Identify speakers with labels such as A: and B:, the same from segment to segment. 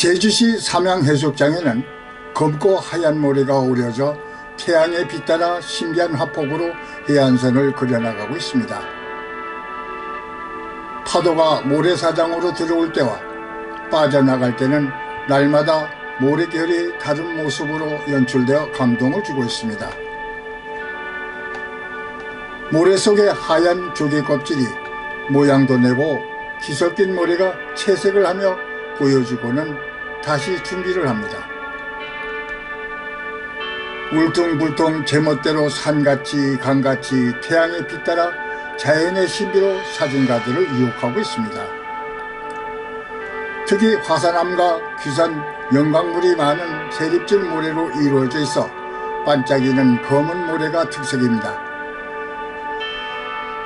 A: 제주시 삼양해수욕장에는 검고 하얀 모래가 오려져 태양에 빛따라 신비한 화폭으로 해안선을 그려나가고 있습니다. 파도가 모래사장으로 들어올 때와 빠져나갈 때는 날마다 모래결이 다른 모습으로 연출되어 감동을 주고 있습니다. 모래 속의 하얀 조개 껍질이 모양도 내고 기섞인 모래가 채색을 하며 보여주고는 다시 준비를 합니다. 울퉁불퉁 제멋대로 산같이 강같이 태양에 빛따라 자연의 신비로 사진가들을 유혹하고 있습니다. 특히 화산암과 귀산, 영광물이 많은 세립질 모래로 이루어져 있어 반짝이는 검은 모래가 특색입니다.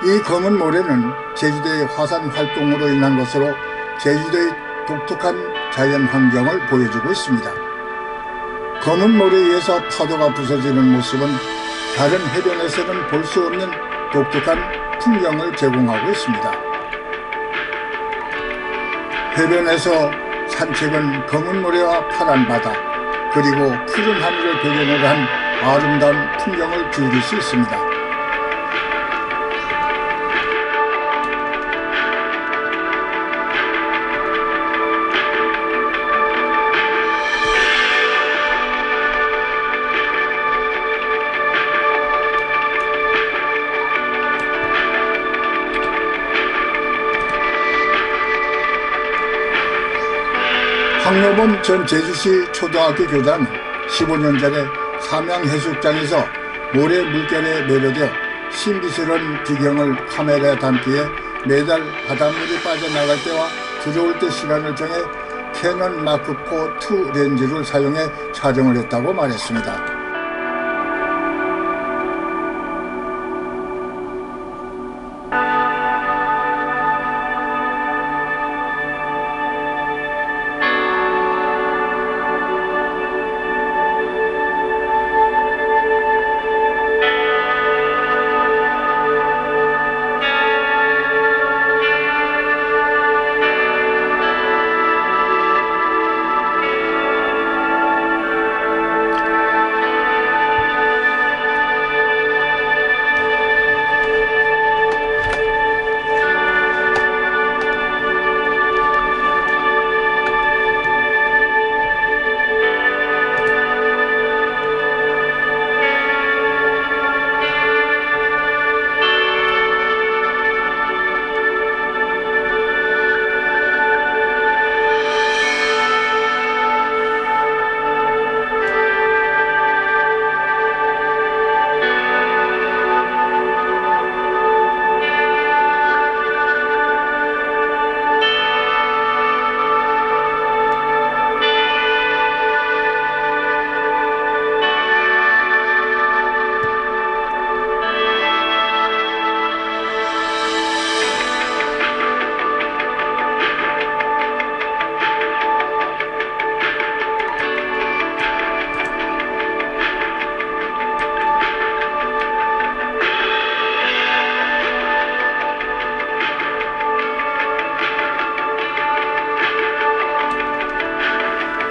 A: 이 검은 모래는 제주도의 화산 활동으로 인한 것으로 제주도의 독특한 자연 환경을 보여주고 있습니다. 검은 모래에 의해서 파도가 부서지는 모습은 다른 해변에서는 볼 수 없는 독특한 풍경을 제공하고 있습니다. 해변에서 산책은 검은 모래와 파란 바다 그리고 푸른 하늘을 배경으로 한 아름다운 풍경을 즐길 수 있습니다. 황로범 전 제주시 초등학교 교장은 15년 전에 삼양해수욕장에서 모래 물결에 매료되어 신비스러운 비경을 카메라에 담기에 매달 바닷물이 빠져나갈 때와 들어올 때 시간을 정해 캐논 마크4 2 렌즈를 사용해 촬영을 했다고 말했습니다.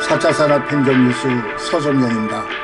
A: 사차 산업 행정 뉴스 서정영입니다.